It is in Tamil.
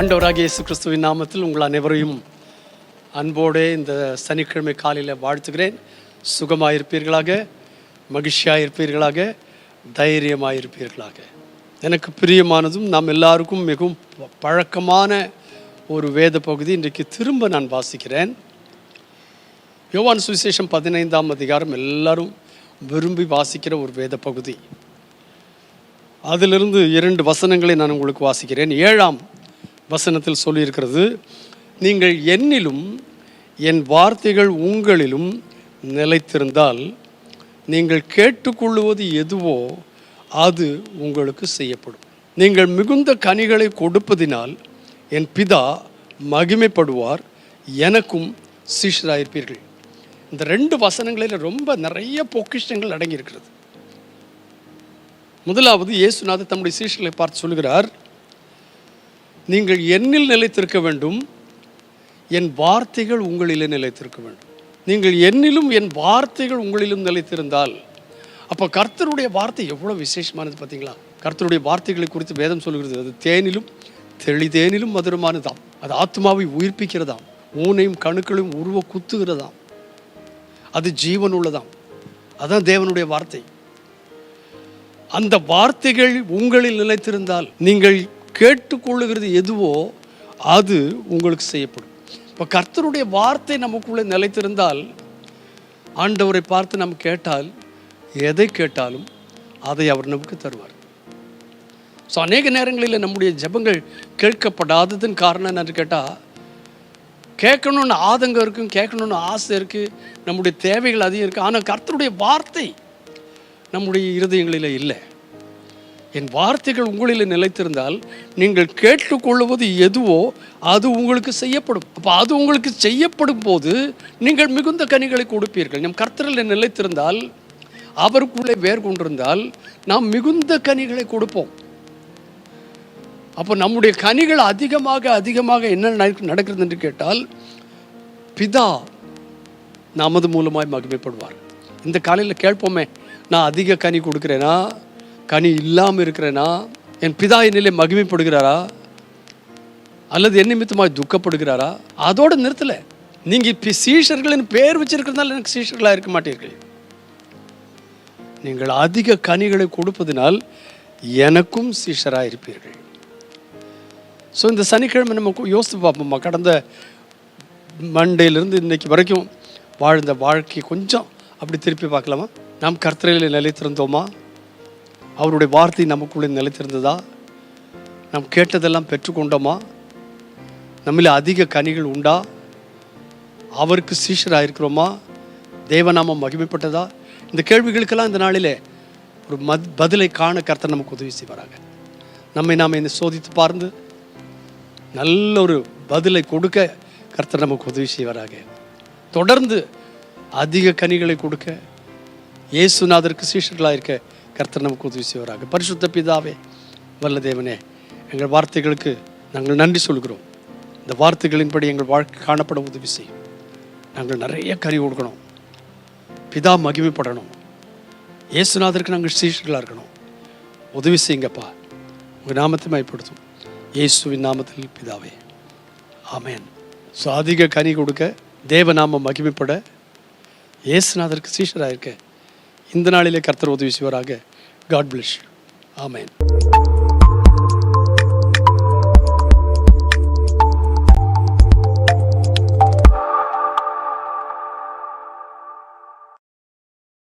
அண்டவராக இயேசு கிறிஸ்துவின் நாமத்தில் உங்கள் அனைவரையும் அன்போடு இந்த சனிக்கிழமை காலையில் வாழ்த்துகிறேன். இருப்பீர்களாக தைரியமாக இருப்பீர்களாக எனக்கு பிரியமானதும் நாம் எல்லாருக்கும் மிகவும் பழக்கமான ஒரு வேத பகுதி இன்றைக்கு திரும்ப நான் வாசிக்கிறேன். யோவான் சுவிசேஷம் பதினைந்தாம் அதிகாரம் எல்லாரும் விரும்பி வாசிக்கிற ஒரு வேத பகுதி. அதிலிருந்து இரண்டு வசனங்களை நான் உங்களுக்கு வாசிக்கிறேன். ஏழாம் வசனத்தில் சொல்லியிருக்கிறது நீங்கள் என்னிலும் என் வார்த்தைகள் உங்களிலும் நிலைத்திருந்தால் நீங்கள் கேட்டுக்கொள்ளுவது எதுவோ அது உங்களுக்கு செய்யப்படும். நீங்கள் மிகுந்த கனிகளை கொடுப்பதினால் என் பிதா மகிமைப்படுவார் எனக்கும் சீஷராயிருப்பீர்கள். இந்த ரெண்டு வசனங்களில் ரொம்ப நிறைய பொக்கிஷங்கள் அடங்கியிருக்கிறது. முதலாவது இயேசுநாதர் தம்முடைய சீஷர்களை பார்த்து சொல்கிறார் நீங்கள் என்னில் நிலைத்திருக்க வேண்டும் என் வார்த்தைகள் உங்களிலே நிலைத்திருக்க வேண்டும். நீங்கள் என்னிலும் என் வார்த்தைகள் உங்களிலும் நிலைத்திருந்தால் அப்போ கர்த்தருடைய வார்த்தை எவ்வளோ விசேஷமானது பார்த்தீங்களா? கர்த்தருடைய வார்த்தைகளை குறித்து வேதம் சொல்கிறது அது தேனிலும் தெளிதேனிலும் மதுரமானதாம். அது ஆத்மாவை உயிர்ப்பிக்கிறதாம். ஊனையும் கணுக்களையும் உருவ குத்துகிறதாம். அது ஜீவன் உள்ளதாம் அதுதான் தேவனுடைய வார்த்தை. அந்த வார்த்தைகள் உங்களில் நிலைத்திருந்தால் நீங்கள் கேட்டுக்கொள்ளுகிறது எதுவோ அது உங்களுக்கு செய்யப்படும். இப்போ கர்த்தருடைய வார்த்தை நமக்குள்ளே நிலைத்திருந்தால் ஆண்டவரை பார்த்து நம்ம கேட்டால் எதை கேட்டாலும் அதை அவர் நமக்கு தருவார். ஸோ அநேக நேரங்களில் நம்முடைய ஜெபங்கள் கேட்கப்படாததன் காரணம் என்னன்னு கேட்டால் கேட்கணும்னு ஆதங்கம் இருக்கும் கேட்கணும்னு ஆசை இருக்குது நம்முடைய தேவைகள் அதிகம் இருக்குது ஆனால் கர்த்தருடைய வார்த்தை நம்முடைய இருதயங்களில் இல்லை. என் வார்த்தைகள் உங்களில் நிலைத்திருந்தால் நீங்கள் கேட்டுக்கொள்வது எதுவோ அது உங்களுக்கு செய்யப்படும். அப்போ அது உங்களுக்கு செய்யப்படும் போது நீங்கள் மிகுந்த கனிகளை கொடுப்பீர்கள். நம் கர்த்தரில் நிலைத்திருந்தால் அவருக்குள்ளே வேர் கொண்டிருந்தால் நாம் மிகுந்த கனிகளை கொடுப்போம். அப்போ நம்முடைய கனிகள் அதிகமாக அதிகமாக என்ன நடக்கிறது என்று கேட்டால் பிதா நமது மூலமாய் மகிமைப்படுவார். இந்த காலையில் கேட்போமே நான் அதிக கனி கொடுக்குறேன்னா கனி இல்லாமல் இருக்கிறேனா? என் பிதா என்னிலே மகிமைப்படுகிறாரா? அல்லது என் நிமித்தமாய் துக்கப்படுகிறாரா? அதோடு நிறுத்தலை. நீங்கள் இப்போ சீஷர்களின் பேர் வச்சிருக்கிறதுனால எனக்கு சீஷர்களாக இருக்க மாட்டீர்கள். நீங்கள் அதிக கனிகளை கொடுப்பதினால் எனக்கும் சீஷராக இருப்பீர்கள். ஸோ இந்த சனிக்கிழமை நம்ம யோசித்து பார்ப்போம்மா. கடந்த மண்டேலேருந்து இன்னைக்கு வரைக்கும் வாழ்ந்த வாழ்க்கை கொஞ்சம் அப்படி திருப்பி பார்க்கலாமா? நாம் கர்த்தரையில் நிலைத்திருந்தோமா? அவருடைய வார்த்தை நமக்குள்ளே நிலைத்திருந்ததா? நாம் கேட்டதெல்லாம் பெற்றுக்கொண்டோமா? நம்மள அதிக கனிகள் உண்டா? அவருக்கு சீஷராக இருக்கிறோமா தேவநாமம் மகிமைப்பட்டதா? இந்த கேள்விகளுக்கெல்லாம் இந்த நாளிலே ஒரு மத் பதிலை காண கர்த்தர் நமக்கு உதவி செய்வாராங்க நம்மை நாம் என்ன சோதித்து பார்ந்து நல்ல ஒரு பதிலை கொடுக்க கர்த்தர் நமக்கு உதவி செய்வாராக. தொடர்ந்து அதிக கனிகளை கொடுக்க இயேசுநாதருக்கு சீஷர்களாக இருக்க கர்த்தர் நமக்கு உதவி செய்வாராக பரிசுத்த பிதாவே வல்ல தேவனே எங்கள் வார்த்தைகளுக்கு நாங்கள் நன்றி சொல்கிறோம். இந்த வார்த்தைகளின்படி எங்கள் வாழ்க்கை காணப்பட உதவி செய்யும். நாங்கள் நிறைய கறி கொடுக்கணும் பிதா மகிமைப்படணும். இயேசுநாதருக்கு நாங்கள் சீஷர்களாக இருக்கணும். உதவி செய்யுங்கப்பா. உங்கள் நாமத்தை மயப்படுத்தும். இயேசுவின் நாமத்தில் பிதாவே. ஆமேன். ஸோ அதிக கனி கொடுக்க தேவநாமம் மகிமைப்பட இயேசுநாதருக்கு சீஷராக இருக்கேன் இந்த நாளிலே கர்த்தர் உதவி செய்வாராக. காட் பிளஸ் ஆமேன்